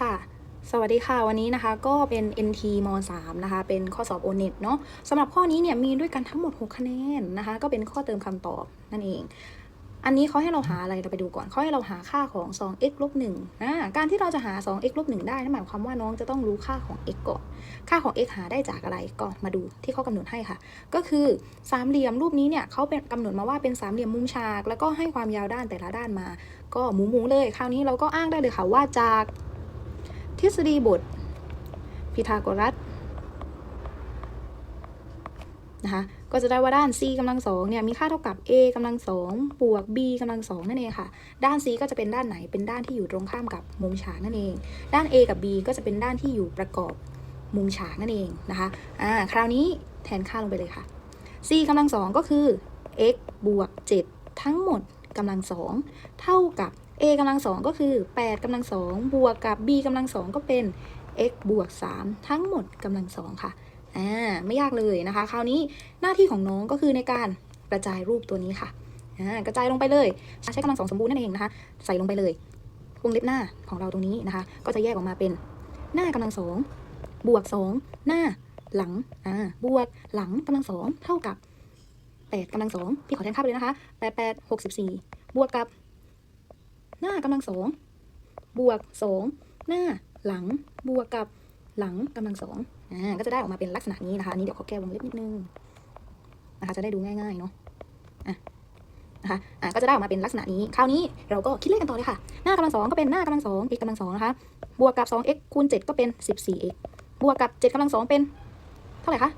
ค่ะ สวัสดีค่ะ วันนี้นะคะก็เป็น NT ม 3 นะคะ เป็นข้อสอบ o n e t เนาะสำหรับข้อนี้เนี่ยมีด้วยกันทั้งหมด 6 คะแนนนะคะ ก็เป็นข้อเติมคำตอบนั่นเอง อันนี้เขาให้เราหาอะไรเราไปดูก่อนเขาให้เราหาค่าของ 2x ลบ1อ่าการที่เราจะหา 2x ลบ1ได้นั่นหมายความว่าน้องจะต้องรู้ค่าของ x ก่อน ค่าของ x หาได้จากอะไรก็มาดูที่เขากำหนดให้ค่ะ ก็คือสามเหลี่ยมรูปนี้เนี่ยเขาเป็นกำหนดมาว่าเป็นสามเหลี่ยมมุมฉาก แล้วก็ให้ความยาวด้านแต่ละด้านมา ก็หมูหมูๆเลย คราวนี้เราก็อ้างได้เลยค่ะว่าจาก ทฤษฎีบทพีทาโกรัสนะคะก็จะได้ว่าด้าน c กำลังสองเนี่ยมีค่าเท่ากับ a กำลังสองบวก b กำลังสองนั่นเองค่ะ ด้าน c ก็จะเป็นด้านไหนเป็นด้านที่อยู่ตรงข้ามกับมุมฉากนั่นเอง ด้าน a กับ b ก็จะเป็นด้านที่อยู่ประกอบมุมฉากนั่นเองนะคะอ่าคราวนี้แทนค่าลงไปเลยค่ะ c กำลังสองก็คือ x บวก 7 ทั้งหมดกำลังสองเท่ากับ a กำลังสองก็คือ8กำลังสองบวกกับ b กำลังสองก็เป็น x บวก 3 ทั้งหมดกำลังสองค่ะอ่าไม่ยากเลยนะคะ คราวนี้หน้าที่ของน้องก็คือในการกระจายรูปตัวนี้ค่ะอ่ากระจายลงไปเลย ใช้กำลังสองสมบูรณ์นั่นเองนะคะ ใส่ลงไปเลยวงเล็บหน้าของเราตรงนี้นะคะ ก็จะแยกออกมาเป็นหน้ากำลังสองบวกสองหน้าหลังอ่าบวกหลังกำลังสองเท่ากับแปดกำลังสองพี่ขอแทนค่าไปเลยนะคะแปดแปดหกสิบสี่บวกกับ หน้ากำลังสองบวกสองหน้าหลังบวกกับหลังกำลังสองอ่าก็จะได้ออกมาเป็นลักษณะนี้นะคะอันนี้เดี๋ยวขอแก้วงเล็บนิดนึงนะคะจะได้ดูง่ายๆเนาะอะนะคะอะก็จะได้ออกมาเป็นลักษณะนี้ คราวนี้เราก็คิดเลขกันต่อเลยค่ะ หน้ากำลังสองก็เป็นหน้ากำลังสอง x กำลังสองนะคะบวกกับ 2x คูณ 7 ก็เป็น 14x บวกกับ 7กำลังสองเป็น เท่าไหร่คะ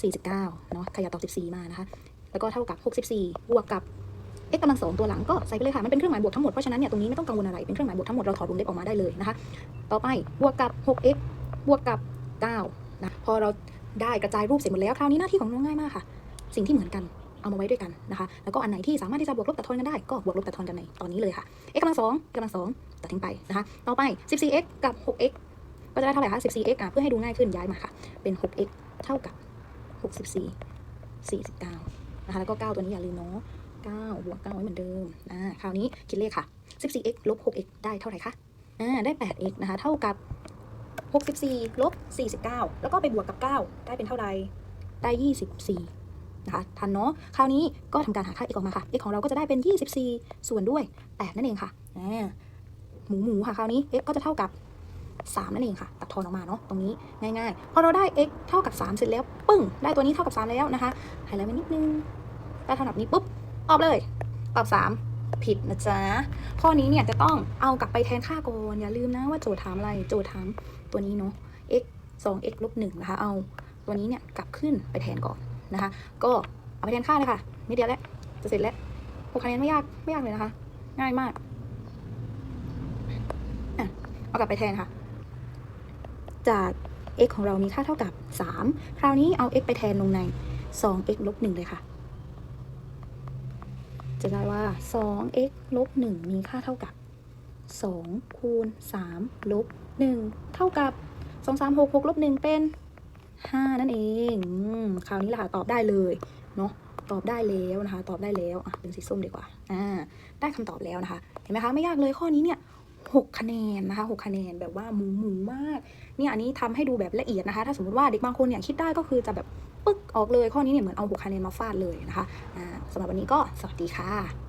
49เนาะใครอยากตอบ14 มานะคะ แล้วก็เท่ากับ 64 บวกกับ x กำลังสองตัวหลังก็ใส่ไปเลยค่ะ มันเป็นเครื่องหมายบวกทั้งหมด เพราะฉะนั้นเนี่ยตรงนี้ไม่ต้องกังวลอะไร เป็นเครื่องหมายบวกทั้งหมด เราถอดวงเล็บออกมาได้เลยนะคะ ต่อไปบวกกับ 6x บวกกับ 9 นะ พอเราได้กระจายรูปเสร็จหมดแล้ว คราวนี้หน้าที่ของน้องง่ายมากค่ะ สิ่งที่เหมือนกัน เอามาไว้ด้วยกันนะคะ แล้วก็อันไหนที่สามารถที่จะบวกลบตัดทอนกันได้ ก็บวกลบตัดทอนกันในตอนนี้เลยค่ะ x กำลังสอง x กำลังสองตัดทิ้งไปนะคะ ต่อไป 14x กับ 6x ก็จะได้เท่าไหร่คะ 14x อะเพื่อให้ดูง่ายขึ้นย้ายมาค่ะ เป็น 6x เท่ากับ 64 49นะคะ แล้วก็ 9 ตัวนี้อย่าลืมเนาะ 9 บวก9ไว้เหมือนเดิมอ่าคราวนี้คิดเลขค่ะ 14x ลบ 6x ได้เท่าไหร่คะอ่าได้ 8x นะคะ เท่ากับ 64ลบ49 แล้วก็ไปบวกกับ 9 ได้เป็นเท่าไหร่ได้ 24 นะคะ ทันเนาะ คราวนี้ก็ทำการหาค่า x ออกมาค่ะ x ของเราก็จะได้เป็น 24 ส่วนด้วย 8 นั่นเองค่ะอ่าหมูหมูค่ะ คราวนี้ x ก็จะเท่ากับ3นั่นเองค่ะ ตัดทอนออกมาเนาะตรงนี้ง่ายๆพอเราได้ x เท่ากับ 3 เสร็จแล้ว ปึ้ง ได้ตัวนี้เท่ากับ 3 แล้วนะคะไฮไลท์ไว้นิดนึงได้เท่าแบบนี้ปุ๊บ ตอบเลยตอบ3ผิดนะจ๊ะ ข้อนี้เนี่ยจะต้องเอากลับไปแทนค่าก่อนอย่าลืมนะว่าโจทย์ถามอะไร โจทย์ถามตัวนี้เนาะ x 2 x ลบ1นะคะ เอาตัวนี้เนี่ยกลับขึ้นไปแทนก่อนนะคะ ก็เอาไปแทนค่าเลยค่ะนิดเดียวแล้วจะเสร็จแล้วหกคะแนนไม่ยากไม่ยากเลยนะคะ ง่ายมากเอากลับไปแทนค่ะ จาก x ของเรามีค่าเท่ากับ 3 คราวนี้เอา x ไปแทนลงใน 2x ลบ1เลยค่ะ จะได้ว่า 2x ลบ 1 มีค่าเท่ากับ 2 คูณ 3 ลบ 1 เท่ากับ 2 3 6 6 ลบ 1 เป็น 5 นั่นเองอคราวนี้แหละค่ะ ตอบได้เลยเนาะตอบได้แล้วนะคะ ตอบได้แล้วอะเป็นสีส้มดีกว่าอ่าได้คำตอบแล้วนะคะ เห็นไหมคะ ไม่ยากเลยข้อนี้เนี่ย 6 คะแนนนะคะ6คะแนนแบบว่าหมูหมูมากเนี่ยอันนี้ทำให้ดูแบบละเอียดนะคะ ถ้าสมมติว่าเด็กบางคนเนี่ยคิดได้ก็คือจะแบบปึ๊กออกเลยข้อนี้เนี่ยเหมือนเอา6คะแนนมาฟาดเลยนะคะสำหรับวันนี้ก็สวัสดีค่ะ